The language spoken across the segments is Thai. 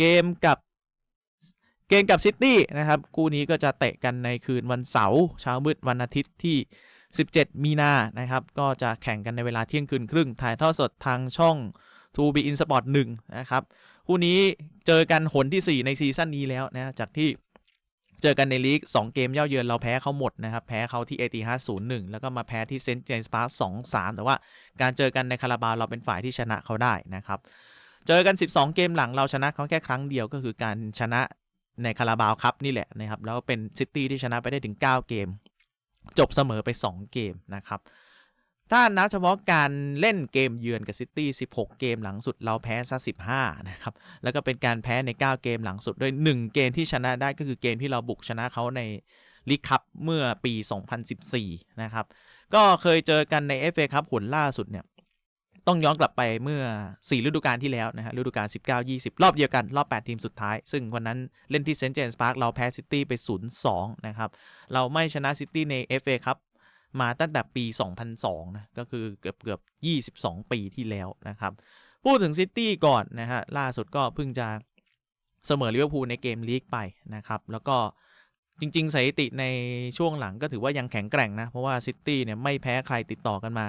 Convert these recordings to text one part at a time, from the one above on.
เกมกับเกมกับซิตี้นะครับคู่นี้ก็จะเตะกันในคืนวันเสาร์เช้ามืดวันอาทิตย์ที่ 17 มีนานะครับก็จะแข่งกันในเวลาเที่ยงคืนครึ่ง ถ่ายทอดสดทางช่อง 2 b in Sport 1นะครับคู่นี้เจอกันหนที่ 4 ในซีซั่นนี้แล้วนะจากที่เจอกันในลีก 2 เกมเย่าเยือนเราแพ้เขาหมดนะครับ แพ้เขาที่เอติฮัศูนย์หนึ่งแล้วก็มาแพ้ที่เซนต์เจมส์พาร์คสองสามแต่ว่าการเจอกันในคาราบาวเราเป็นฝ่ายที่ชนะเขาได้นะครับ เจอกัน 12 เกมหลังเราชนะเขาแค่ครั้งเดียวก็คือการชนะในคาราบาวครับนี่แหละนะครับแล้วเป็นซิตี้ที่ชนะไปได้ถึง 9 เกม จบเสมอไป 2 เกมนะครับถ้านับเฉพาะการเล่นเกมเยือนกับซิตี้ 16 เกมหลังสุดเราแพ้ซะ 15 นะครับ แล้วก็เป็นการแพ้ใน 9 เกมหลังสุด ด้วย 1 เกมที่ชนะได้ก็คือเกมที่เราบุกชนะเขาในลีกคัพเมื่อปี 2014 นะครับ ก็เคยเจอกันใน FA ครับผลล่าสุดเนี่ย ต้องย้อนกลับไปเมื่อ 4 ฤดูกาลที่แล้วนะฮะฤดูกาล 19-20 รอบเดียวกัน รอบ 8 ทีมสุดท้าย ซึ่งวันนั้นเล่นที่เซนต์เจมส์พาร์คเราแพ้ซิตี้ไป 0-2 นะครับ เราไม่ชนะซิตี้ใน FA ครับมาตั้งแต่ปี 2002 นะ ก็คือเกือบเกือบ 22 ปีที่แล้วนะครับ พูดถึงซิตี้ก่อนนะฮะ ล่าสุดก็เพิ่งจะเสมอลิเวอร์พูลในเกมลีกไปนะครับ แล้วก็จริง ๆสถิติในช่วงหลังก็ถือว่ายังแข็งแกร่งนะ เพราะว่าซิตี้เนี่ยไม่แพ้ใครติดต่อกันมา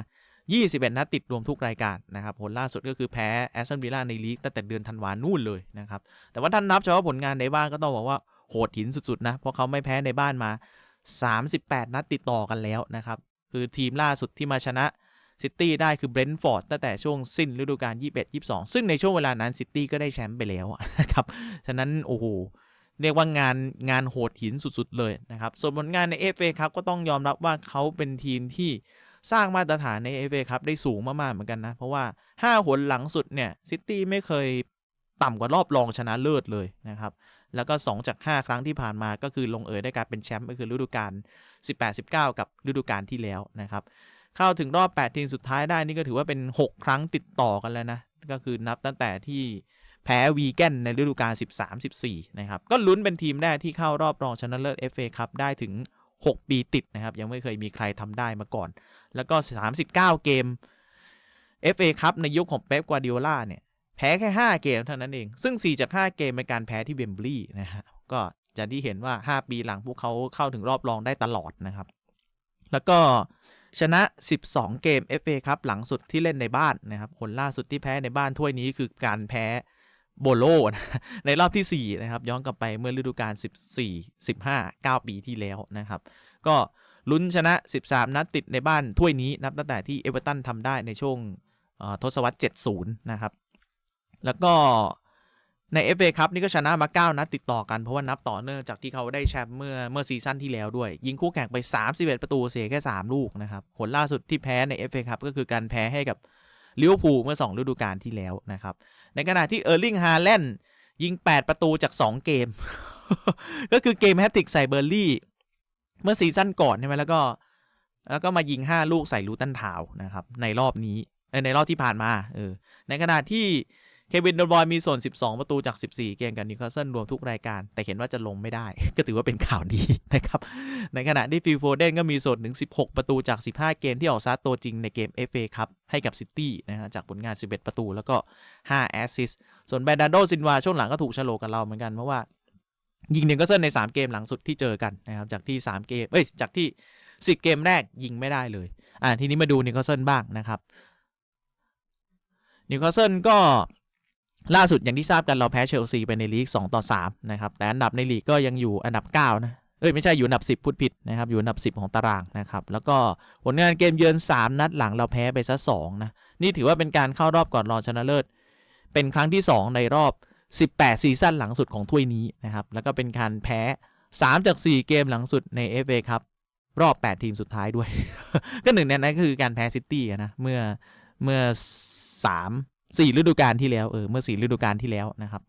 21 นัดติดรวมทุกรายการนะครับผลล่าสุดก็คือแพ้แอสตันวิลล่าในลีกตั้งแต่เดือนธันวานู่นเลยนะครับ แต่ว่าท่านนับเฉพาะผลงานในบ้านก็ต้องบอกว่าโหดหินสุดๆนะ เพราะเขาไม่แพ้ในบ้านมา 38 นัดติดต่อกันแล้วนะครับ คือทีมล่าสุดที่มาชนะซิตี้ได้คือเบรนท์ฟอร์ดตั้งแต่ช่วงสิ้นฤดูกาล 21-22 ซึ่งในช่วงเวลานั้นซิตี้ก็ได้แชมป์ไปแล้วนะครับ ฉะนั้นโอ้โหเรียกว่างานงานโหดหินสุดๆเลยนะครับ ส่วนผลงานใน FA ครับก็ต้องยอมรับว่าเขาเป็นทีมที่ สร้างมาตรฐานใน FA ครับได้สูงมากๆเหมือนกันนะ เพราะว่า 5 หนหลังสุดเนี่ยซิตี้ไม่เคยต่ำกว่ารอบรองชนะเลิศเลยนะครับ แล้วก็ 2 จาก 5 ครั้งที่ผ่านมาก็คือลงเอยได้การเป็นแชมป์ก็คือฤดูกาล18-19 กับฤดูกาลที่แล้วนะครับ เข้าถึงรอบ 8 ทีมสุดท้ายได้นี่ก็ถือว่าเป็น 6 ครั้งติดต่อกันแล้วนะ ก็คือนับตั้งแต่ที่แพ้วีแกนในฤดูกาล13-14 นะครับ ก็ลุ้นเป็นทีมแรกที่เข้ารอบรองชนะเลิศ FA ครับได้ถึง 6 ปีติดนะครับ ยังไม่เคยมีใครทำได้มาก่อน แล้วก็ 39 เกม FA ครับในยุคของเป๊ปกวาดิโอลาเนี่ยแพ้แค่ 5 เกมเท่านั้นเอง ซึ่ง 4 จาก 5 เกมเป็นการแพ้ที่เวมบลีย์นะฮะก็จะที่เห็นว่า 5 ปีหลังพวกเขาเข้าถึงรอบรองได้ตลอดนะครับ แล้วก็ชนะ 12 เกม FA ครับหลังสุดที่เล่นในบ้านนะครับคนล่าสุดที่แพ้ในบ้านถ้วยนี้คือการแพ้ โบโลนะในรอบที่ 4 นะครับ ย้อนกลับไปเมื่อฤดูกาล 14 15 9 ปีที่แล้วนะครับ ก็ลุ้นชนะ 13 นัดติดในบ้านถ้วยนี้นับตั้งแต่ที่เอเวอร์ตันทำได้ในช่วงทศวรรษ 70 นะครับ แล้วก็ใน FA ครับนี่ก็ชนะมา 9 นัดติดต่อกันเพราะว่านับต่อเนื่องจากที่เขาได้แชมป์เมื่อเมื่อซีซั่นที่แล้วด้วย ยิงคู่แข่งไป 31 ประตูเสียแค่ 3 ลูกนะครับผลล่าสุดที่แพ้ใน FA ครับก็คือการแพ้ให้กับ ลิเวอร์พูลเมื่อ 2 ฤดูกาลที่แล้วนะครับ ในขณะที่เออร์ลิงฮาแลนด์ยิง 8 ประตูจาก 2 เกม ก็คือเกมแฮตติกใส่เบอร์ลี่ เมื่อซีซั่นก่อนใช่ไหมแล้วก็ แล้วก็มายิง 5 ลูกใส่ลูตันทาวนะครับ ในรอบนี้ในรอบที่ผ่านมาเออในขณะที่ เควินดบอยมีส่วน 12 ประตูจาก 14 เกมกับนิวคาสเซิลรวมทุกรายการ แต่เห็นว่าจะลงไม่ได้ ก็ถือว่าเป็นข่าวดีนะครับ ในขณะที่ฟิลโฟเดนก็มีส่วนถึง 16 ประตูจาก 15 เกมที่ออกซาตัวจริงในเกม FA ครับให้กับซิตี้นะฮะจากผลงาน 11 ประตูแล้วก็ 5 แอสซิสส่วนแบรนดาโดซินวาช่วงหลังก็ถูกฉลกกับเราเหมือนกันเพราะว่ายิงนิวคาสเซิลใน 3 เกมหลังสุดที่เจอกันนะครับจากที่ 3 เกมเอ้ยจากที่ 10 เกมแรกยิงไม่ได้เลยอ่าทีนี้มาดูนิวคาสเซิลบ้างนะครับนิวคาสเซิลก็ ล่าสุดอย่างที่ทราบกันเราแพ้เชลซีไปในลีก 2 ต่อ 3 นะครับ แต่อันดับในลีกก็ยังอยู่อันดับ 9 นะ เอ้ย ไม่ใช่อยู่อันดับ 10 พูดผิดนะครับ อยู่อันดับ 10 ของตารางนะครับ แล้วก็ผลงานเกมเยือน 3 นัดหลังเราแพ้ไปซะ2นะ นี่ถือว่าเป็นการเข้ารอบก่อนรองชนะเลิศ เป็นครั้งที่ 2 ในรอบ 18 ซีซั่นหลังสุดของถ้วยนี้นะครับ แล้วก็เป็นการแพ้ 3 จาก 4 เกมหลังสุดใน FA ครับรอบ 8 ทีมสุดท้ายด้วย ก็หนึ่งในนั้นก็คือการแพ้ซิตี้นะ เมื่อเมื่อ 3 4ฤดูกาลที่แล้วเออเมื่อ4ฤดูกาลที่แล้วนะครับ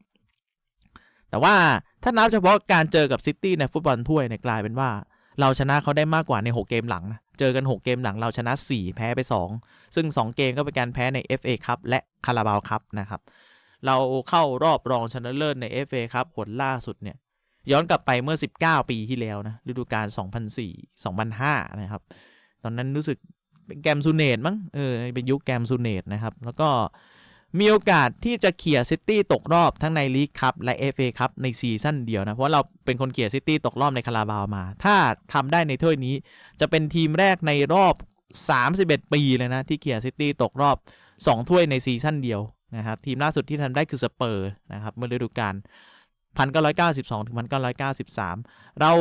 แต่ว่าถ้านับเฉพาะการเจอกับซิตี้ในฟุตบอลถ้วยเนี่ยกลายเป็นว่า เราชนะเขาได้มากกว่าใน 6 เกมหลังนะเจอกัน 6 เกมหลังเราชนะ 4 แพ้ไป 2 ซึ่ง 2 เกมก็เป็นการแพ้ใน FA ครับและคาราบาวครับนะครับ เราเข้ารอบรองชนะเลิศใน FA ครับผลล่าสุดเนี่ยย้อนกลับไปเมื่อ 19 ปีที่แล้วนะฤดูกาล2004 2005 นะครับ ตอนนั้นรู้สึกเป็นแกมซูเนตมั้งเออเป็นยุคแกมซูเนตนะครับ แล้วก็ มีโอกาสที่จะเขี่ยซิตี้ตกรอบทั้งในลีกคัพและ FA คัพในซีซั่นเดียวนะ เพราะเราเป็นคนเขี่ยซิตี้ตกรอบในคาราบาวมา ถ้าทำได้ในถ้วยนี้ จะเป็นทีมแรกในรอบ 31 ปีเลยนะ ที่เขี่ยซิตี้ตกรอบ 2 ถ้วยในซีซั่นเดียวนะครับทีมล่าสุดที่ทำได้คือสเปอร์นะครับเมื่อฤดูกาล1992ถึง1993 เรา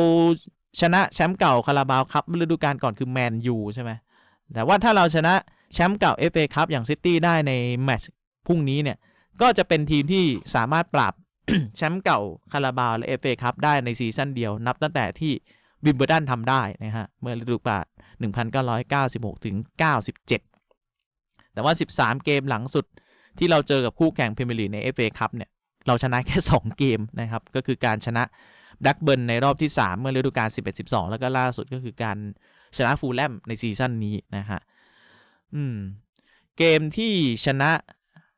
ชนะแชมป์เก่าคาราบาวครับเมื่อฤดูกาลก่อนคือแมนยูใช่ไหมแต่ว่าถ้าเราชนะแชมป์เก่า FA คัพอย่างซิตี้ได้ในแมตช์ พรุ่งนี้เนี่ยก็จะเป็นทีมที่สามารถปราบแชมป์เก่าคาราบาวและ FA คัพได้ในซีซั่นเดียว นับตั้งแต่ที่วิมเบอร์ดันทำได้นะฮะเมื่อฤดูกาล1996ถึง97 แต่ว่า 13 เกมหลังสุดที่เราเจอกับคู่แข่งพรีเมียร์ลีกใน FA คัพเนี่ยเราชนะแค่ 2 เกมนะครับ ก็คือการชนะแบล็กเบิร์นในรอบที่ 3 เมื่อฤดูกาล11-12 แล้วก็ล่าสุดก็คือการชนะฟูลแลมในซีซั่นนี้นะฮะอืมเกมที่ชนะ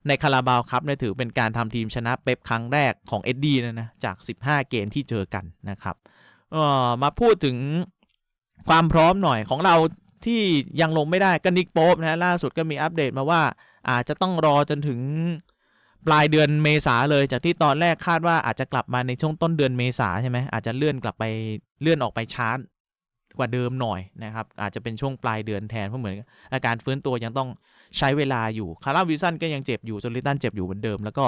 ในคาราบาวครับเนี่ยถือเป็นการทำทีมชนะเป๊ปครั้งแรกของเอ็ดดี้นะนะจาก 15 เกมที่เจอกันนะครับเอ่อมาพูดถึงความพร้อมหน่อยของเราที่ยังลงไม่ได้ก็นิกโป๊ปนะฮะล่าสุดก็มีอัปเดตมาว่า อาจจะต้องรอจนถึงปลายเดือนเมษาเลยจากที่ตอนแรกคาดว่าอาจจะกลับมาในช่วงต้นเดือนเมษาใช่ไหมอาจจะเลื่อนกลับไปเลื่อนออกไปช้ากว่าเดิมหน่อยนะครับ อาจจะเป็นช่วงปลายเดือนแทนเพราะเหมือนอาการฟื้นตัวยังต้อง ใช้เวลาอยู่คาร่าวิลสันก็ยังเจ็บอยู่จนลิตันเจ็บอยู่เหมือนเดิม แล้วก็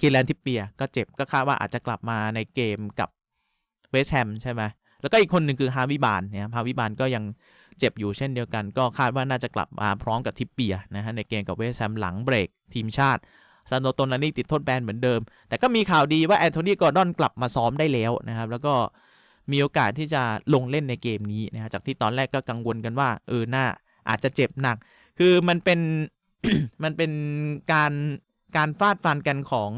กิแลนทิปเปียก็เจ็บก็คาดว่าอาจจะกลับมาในเกมกับเวสแฮมใช่ไหมแล้วก็อีกคนหนึ่งคือฮาวิบานเนี่ยฮาวิบานก็ยังเจ็บอยู่เช่นเดียวกัน ก็คาดว่าน่าจะกลับมาพร้อมกับทิปเปียนะฮะในเกมกับเวสแฮมหลังเบรกทีมชาติซานโดโตนานี่ติดโทษแบนเหมือนเดิม แต่ก็มีข่าวดีว่าแอนโทนีกอร์ดอนกลับมาซ้อมได้แล้วนะครับ แล้วก็มีโอกาสที่จะลงเล่นในเกมนี้นะครับจากที่ตอนแรกก็กังวลกันว่า เออหน้าอาจจะเจ็บหนัก คือมันเป็นมันเป็นการการฟาดฟันกันของ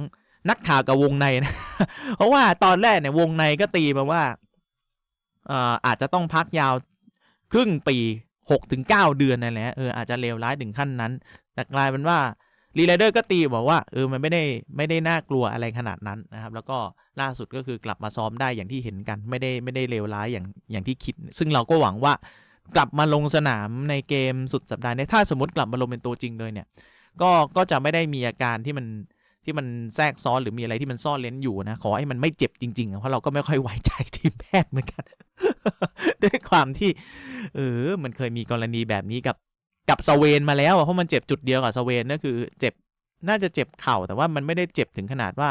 นักข่าวกับวงในนะ เพราะว่าตอนแรกเนี่ยวงในก็ตีมาว่าอ่อาจจะต้องพักยาวครึ่งปีหกถึงเก้าเดือนนั่นแหละเอออาจจะเลวร้ายถึงขั้นนั้น แต่กลายเป็นว่ารีไลเดอร์ก็ตีบอกว่าเออมันไม่ได้ไม่ได้น่ากลัวอะไรขนาดนั้นนะครับ แล้วก็ล่าสุดก็คือกลับมาซ้อมได้อย่างที่เห็นกัน ไม่ได้ไม่ได้เลวร้ายอย่างอย่างที่คิด ซึ่งเราก็หวังว่า กลับมาลงสนามในเกมสุดสัปดาห์นี้ถ้าสมมติกลับมาลงเป็นตัวจริงเลยเนี่ย ก็ก็จะไม่ได้มีอาการที่มันที่มันแทรกซ้อนหรือมีอะไรที่มันซ่อนเล้นอยู่นะ ขอให้มันไม่เจ็บจริงๆ เพราะเราก็ไม่ค่อยไว้ใจทีมแพทย์เหมือนกัน ด้วยความที่ เออ มันเคยมีกรณีแบบนี้กับกับสเวนมาแล้วเพราะมันเจ็บจุดเดียวกับสเวนนั่นคือ เจ็บน่าจะเจ็บเข่าแต่ว่ามันไม่ได้เจ็บถึงขนาดว่า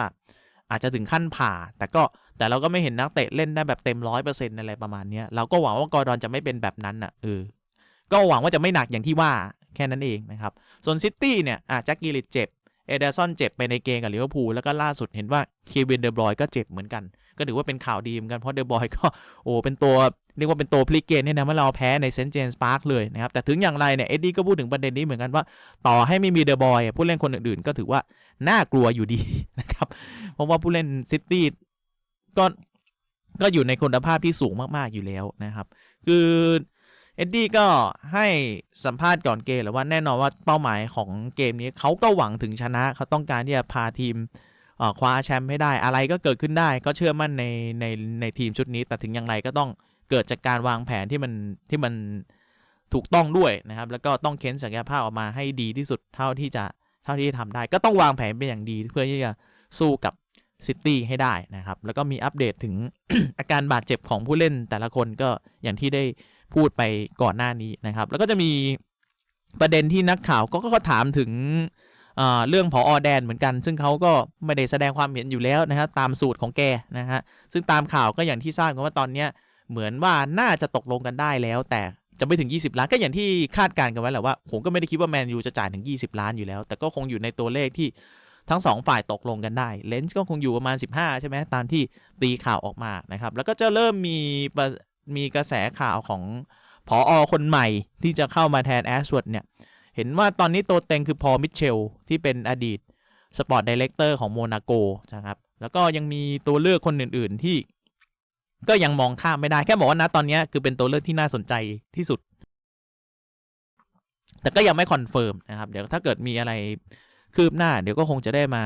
อาจจะถึงขั้นผ่า แต่ก็ แต่เราก็ไม่เห็นนักเตะเล่นได้แบบเต็มร้อยเปอร์เซ็นต์อะไรประมาณนี้เราก็หวังว่ากอร์ดอนจะไม่เป็นแบบนั้นอะเออก็หวังว่าจะไม่หนักอย่างที่ว่าแค่นั้นเองนะครับ ส่วนซิตี้เนี่ยอะแจ็คกิลิตเจ็บ เอเดอร์สันเจ็บไปในเกมกับลิเวอร์พูลแล้วก็ล่าสุดเห็นว่าเควินเดอบรอยก็เจ็บเหมือนกัน ก็ถือว่าเป็นข่าวดีเหมือนกันเพราะเดอบรอยก็โอ้เป็นตัวเรียกว่าเป็นตัวพลิกเกมเนี่ยนะเมื่อเราแพ้ในเซนต์เจมส์พาร์คเลยนะครับ แต่ถึงอย่างไรเนี่ยเอ็ดดี้ก็พูดถึงประเด็นนี้เหมือนกันว่า ต่อให้ไม่มีเดอบอยผู้เล่นคนอื่นๆ ก็ถือว่าน่ากลัวอยู่ดีนะครับเพราะว่าผู้เล่นซิตี้ ก็ก็อยู่ในคุณภาพที่สูงมากๆอยู่แล้วนะครับ คือเอ็ดดี้ก็ให้สัมภาษณ์ก่อนเกมแล้วว่าแน่นอนว่าเป้าหมายของเกมนี้เขาก็หวังถึงชนะเขาต้องการที่จะพาทีมคว้าแชมป์ให้ได้ อะไรก็เกิดขึ้นได้ก็เชื่อมั่นในในในทีมชุดนี้ แต่ถึงอย่างไรก็ต้องเกิดจากการวางแผนที่มันที่มันถูกต้องด้วยนะครับ แล้วก็ต้องเค้นศักยภาพออกมาให้ดีที่สุดเท่าที่จะเท่าที่จะทำได้ ก็ต้องวางแผนเป็นอย่างดีเพื่อที่จะสู้กับ ซิตี้ให้ได้นะครับ แล้วก็มีอัปเดตถึง อาการบาดเจ็บของผู้เล่นแต่ละคนก็อย่างที่ได้พูดไปก่อนหน้านี้นะครับ แล้วก็จะมีประเด็นที่นักข่าวก็ก็ถามถึงเรื่องผออแดนเหมือนกัน ซึ่งเขาก็ไม่ได้แสดงความเห็นอยู่แล้วนะครับตามสูตรของแกนะฮะซึ่งตามข่าวก็อย่างที่ทราบกันว่าตอนเนี้ยเหมือนว่าน่าจะตกลงกันได้แล้ว แต่จะไม่ถึง 20 ล้านก็อย่างที่คาดการณ์กันไว้แหละว่า ผมก็ไม่ได้คิดว่าแมนยูจะจ่ายถึง 20 ล้านอยู่แล้ว แต่ก็คงอยู่ในตัวเลขที่ ทั้งสองฝ่ายตกลงกันได้ เลนส์ก็คงอยู่ประมาณ 15 ใช่ไหมตามที่ตีข่าวออกมานะครับ แล้วก็จะเริ่มมีมีกระแสข่าวของผออคนใหม่ที่จะเข้ามาแทนแอชวดเนี่ย เห็นว่าตอนนี้ตัวเต็งคือพอมิเชล ที่เป็นอดีตสปอร์ตดีเลกเตอร์ของโมนาโกนะครับ แล้วก็ยังมีตัวเลือกคนอื่น ๆ ที่ก็ยังมองข้ามไม่ได้แค่บอกว่านะตอนนี้คือเป็นตัวเลือกที่น่าสนใจที่สุด แต่ก็ยังไม่คอนเฟิร์มนะครับ เดี๋ยวถ้าเกิดมีอะไร คืบหน้าเดี๋ยวก็คงจะได้มา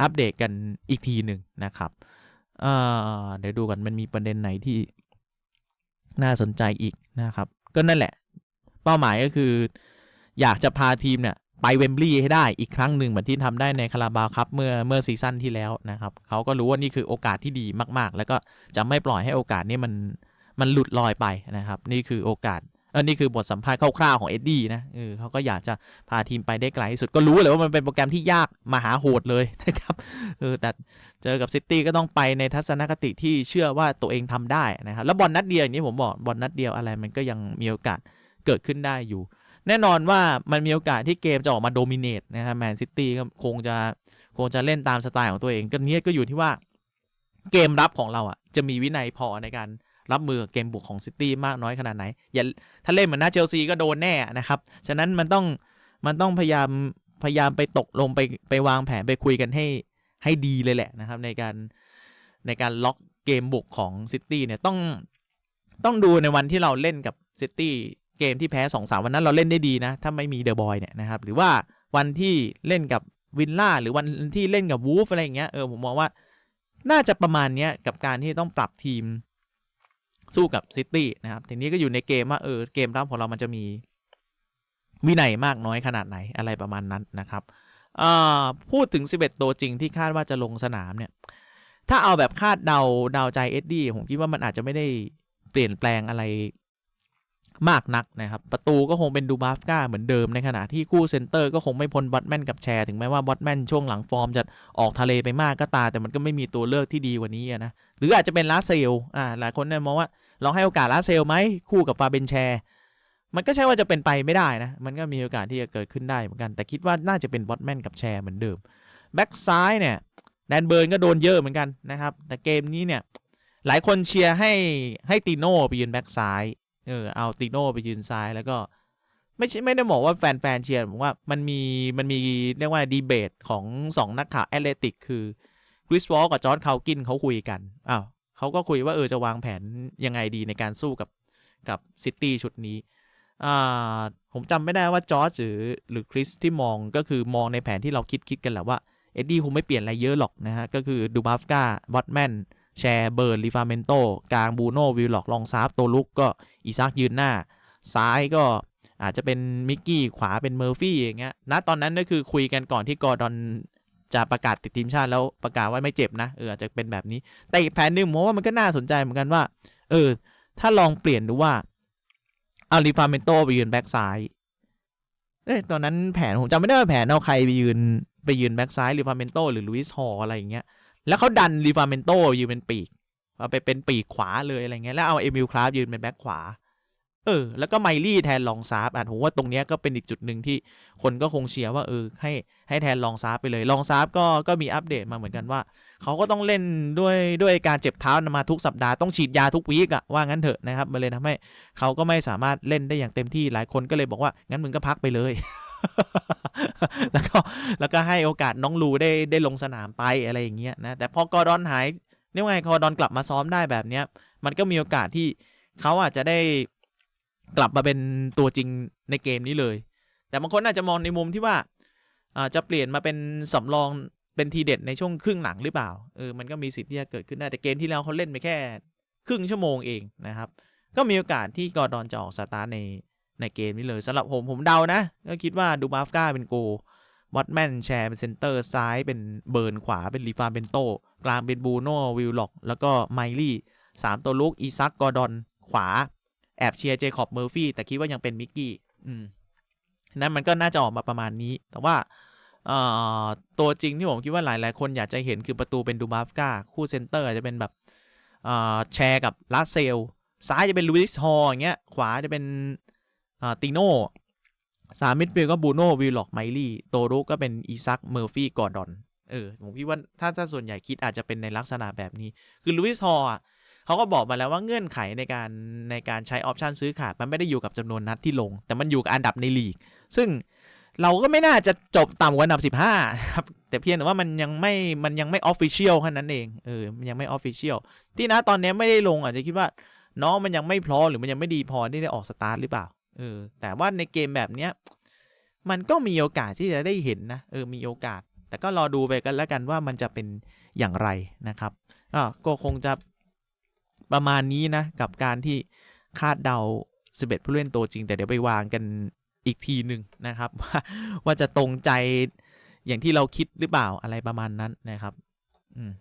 อัปเดตกันอีกทีหนึ่งนะครับเเดี๋ยวดูกันมันมีประเด็นไหนที่น่าสนใจอีกนะครับ ก็นั่นแหละ เป้าหมายก็คือ อยากจะพาทีมเนี่ยไปเวมบลีย์ให้ได้อีกครั้งหนึ่งเหมือนที่ทำได้ในคาราบาวครับเมื่อเมื่อซีซั่นที่แล้วนะครับเขาก็รู้ว่านี่คือโอกาสที่ดีมาก ๆ แล้วก็จะไม่ปล่อยให้โอกาสนี้มันมันหลุดลอยไปนะครับ นี่คือโอกาส ออนี่คือบทสัมภาษณ์คร่าวๆของเอ็ดดี้นะเออเขาก็อยากจะพาทีมไปได้ไกลที่สุดก็รู้เลยว่ามันเป็นโปรแกรมที่ยากมหาโหดเลยนะครับเออแต่เจอกับซิตี้ก็ต้องไปในทัศนคติที่เชื่อว่าตัวเองทำได้นะครับแล้วบอลนัดเดียวอย่างนี้ผมบอกบอลนัดเดียวอะไรมันก็ยังมีโอกาสเกิดขึ้นได้อยู่ แน่นอนว่ามันมีโอกาสที่เกมจะออกมาโดมิเนตนะครับแมนซิตี้ก็คงจะคงจะเล่นตามสไตล์ของตัวเองก็เนี้ยก็อยู่ที่ว่าเกมรับของเราอะจะมีวินัยพอในการ รับมือกับเกมบุกของซิตี้มากน้อยขนาดไหน อย่าถ้าเล่นเหมือนหน้าเชลซีก็โดนแน่นะครับ ฉะนั้นมันต้องมันต้องพยายามพยายามไปตกลงไปไปวางแผนไปคุยกันให้ให้ดีเลยแหละนะครับ ในการในการล็อกเกมบุกของซิตี้เนี่ยต้องต้องดูในวันที่เราเล่นกับซิตี้เกมที่แพ้สองสามวันนั้นเราเล่นได้ดีนะ ถ้าไม่มีเดอะบอยเนี่ยนะครับ หรือว่าวันที่เล่นกับวินล่าหรือวันที่เล่นกับวูฟอะไรอย่างเงี้ยเออผมมองว่า น่าจะประมาณเนี้ยกับการที่ต้องปรับทีม สู้กับซิตี้นะครับทีนี้ก็อยู่ในเกมว่าเออเกมรับของเรามันจะมีวินัยมากน้อยขนาดไหนอะไรประมาณนั้นนะครับพูดถึง 11 ตัวจริงที่คาดว่าจะลงสนามเนี่ย ถ้าเอาแบบคาดเดาเดาใจเอ็ดดี้ผมคิดว่ามันอาจจะไม่ได้เปลี่ยนแปลงอะไร มากนักนะครับประตูก็คงเป็นดูบาฟก้าเหมือนเดิมในขณะที่คู่เซนเตอร์ก็คงไม่พ้นบอตแมนกับแชร์ถึงแม้ว่าบอตแมนช่วงหลังฟอร์มจะออกทะเลไปมากก็ตา แต่มันก็ไม่มีตัวเลือกที่ดีกว่านี้นะหรืออาจจะเป็นลาเซลอ่าหลายคนเนี่ยมองว่าลองให้โอกาสลาเซลไหมคู่กับฟาเบนแชร์มันก็ใช่ว่าจะเป็นไปไม่ได้นะ มันก็มีโอกาสที่จะเกิดขึ้นได้เหมือนกัน แต่คิดว่าน่าจะเป็นบอตแมนกับแชร์เหมือนเดิม แบ็กซ้ายเนี่ยแดนเบิร์นก็โดนเยอะเหมือนกันนะครับ แต่เกมนี้เนี่ย หลายคนเชียร์ให้ให้ตีโน่ไปยืนแบ็กซ้าย เออเอาตีโน่ไปยืนซ้ายแล้วก็ ไม่ใช่ไม่ได้บอกว่าแฟนๆเชียร์ผมว่ามันมีมันมีเรียกว่าดีเบตของสองนักข่าวแอตเลติกคือคริสวอลกับจอร์ดคาวกินเขาคุยกันอ้าวเขาก็คุยว่าเออจะวางแผนยังไงดีในการสู้กับกับซิตี้ชุดนี้อ่าผมจำไม่ได้ว่าจอร์จหรือหรือคริสที่มองก็คือมองในแผนที่เราคิดคิดกันแหละว่าเอ็ดดี้คงไม่เปลี่ยนอะไรเยอะหรอกนะฮะก็คือดูบาฟกาบอตแมน แชร์เบิร์นลิฟาเมนโตกลางบูโนวิลล็อกลองซาฟตัวลุกก็อีซักยืนหน้า ซ้ายก็อาจจะเป็นมิกกี้ขวาเป็นเมอร์ฟี่อย่างเงี้ยณตอนนั้นก็คือคุยกันก่อนที่กอร์ดอนจะประกาศติดทีมชาติแล้วประกาศว่าไม่เจ็บนะเอออาจจะเป็นแบบนี้ แต่อีกแผนหนึ่งผมว่ามันก็น่าสนใจเหมือนกันว่า เออ ถ้าลองเปลี่ยนดูว่าเอาลิฟาเมนโตไปยืนแบ็กซ้ายเอ้ยตอนนั้นแผนผมจำไม่ได้ว่าแผนเอาใครไปยืนไปยืนแบ็กซ้ายลิฟาเมนโตหรือลุยส์ฮอลอะไรอย่างเงี้ย แล้วเขาดันลิฟาเมนโตยืนเป็นปีกเอาไปเป็นปีกขวาเลยอะไรเงี้ยแล้วเอาเอมิลคราฟยืนเป็นแบ็กขวา เออ แล้วก็ไมลี่แทนลองซาร์ฟอะผมว่าตรงเนี้ยก็เป็นอีกจุดหนึ่งที่คนก็คงเชียร์ว่าเออให้ให้แทนลองซาร์ฟไปเลยลองซาร์ฟก็ก็มีอัปเดตมาเหมือนกันว่าเขาก็ต้องเล่นด้วยด้วยการเจ็บเท้ามาทุกสัปดาห์ต้องฉีดยาทุกวีกอะว่างั้นเถอะนะครับมันเลยทำให้เขาก็ไม่สามารถเล่นได้อย่างเต็มที่หลายคนก็เลยบอกว่างั้นมึงก็พักไปเลย แล้วก็แล้วก็ให้โอกาสน้องลูได้ได้ลงสนามไปอะไรอย่างเงี้ยนะแต่พอกอร์ดอนหายเนี่ว่าไงกอร์ดอนกลับมาซ้อมได้แบบเนี้ย มันก็มีโอกาสที่เขาอาจจะได้กลับมาเป็นตัวจริงในเกมนี้เลย แต่บางคนอาจจะมองในมุมที่ว่าอาจะเปลี่ยนมาเป็นสำรองเป็นทีเด็ดในช่วงครึ่งหลังหรือเปล่าเออมันก็มีสิทธิ์ที่จะเกิดขึ้นได้แต่เกมที่แล้วเขาเล่นไปแค่ ครึ่งชั่วโมงเองนะครับ ก็มีโอกาสที่กอร์ดอนจะออกสตาร์ใน ในเกมนี้เลยสำหรับผมผมเดานะ ก็คิดว่าดูมาฟก้าเป็นโกบอตแมนแชร์เป็นเซนเตอร์ซ้ายเป็นเบิร์นขวาเป็นลีฟาเบนโต กลางเป็นบูโน่วิลล็อกแล้วก็ไมลี่สามตัวลุกอีซักกอร์ดอนขวา แอบเชียร์เจคอบเมอร์ฟี่แต่คิดว่ายังเป็นมิกกี้อืมนั้นมันก็น่าจะออกมาประมาณนี้ แต่ว่าตัวจริงที่ผมคิดว่าหลาย ๆ คนอยากจะเห็นคือประตูเป็นดูมาฟก้าคู่เซนเตอร์อาจจะเป็นแบบแชร์กับลาเซล ซ้ายจะเป็นลูอิสฮอลอย่างเงี้ยขวาจะเป็น อ่าติโน่สามมิดฟิลก็บูโน่วิลล็อกไมลี่โตรุก็เป็นอีซักเมอร์ฟี่กอร์ดอนเออผมคิดว่าถ้าถ้าส่วนใหญ่คิดอาจจะเป็นในลักษณะแบบนี้ คือลูอิสฮอเขาก็บอกมาแล้วว่าเงื่อนไขในการในการใช้ออปชันซื้อขาดมันไม่ได้อยู่กับจำนวนนัดที่ลง แต่มันอยู่กับอันดับในลีก ซึ่งเราก็ไม่น่าจะจบต่ำกว่าอันดับ 15 ครับ แต่เพียงแต่ว่ามันยังไม่มันยังไม่ออฟฟิเชียลแค่นั้นเองเออมันยังไม่ออฟฟิเชียลที่นะตอนนี้ไม่ได้ลงอาจจะคิดว่าน้องมันยังไม่พร้อมหรือมันยังไม่ดีพอที่ได้ออกสตาร์ทหรือเปล่า เออ แต่ว่าในเกมแบบเนี้ย มันก็มีโอกาสที่จะได้เห็นนะเออมีโอกาส แต่ก็รอดูไปกันแล้วกันว่ามันจะเป็นอย่างไรนะครับอ่าก็คงจะประมาณนี้นะ กับการที่คาดเดา 11 ผู้เล่นตัวจริง แต่เดี๋ยวไปวางกันอีกทีหนึ่งนะครับว่าว่าจะตรงใจอย่างที่เราคิดหรือเปล่าอะไรประมาณนั้นนะครับ อืม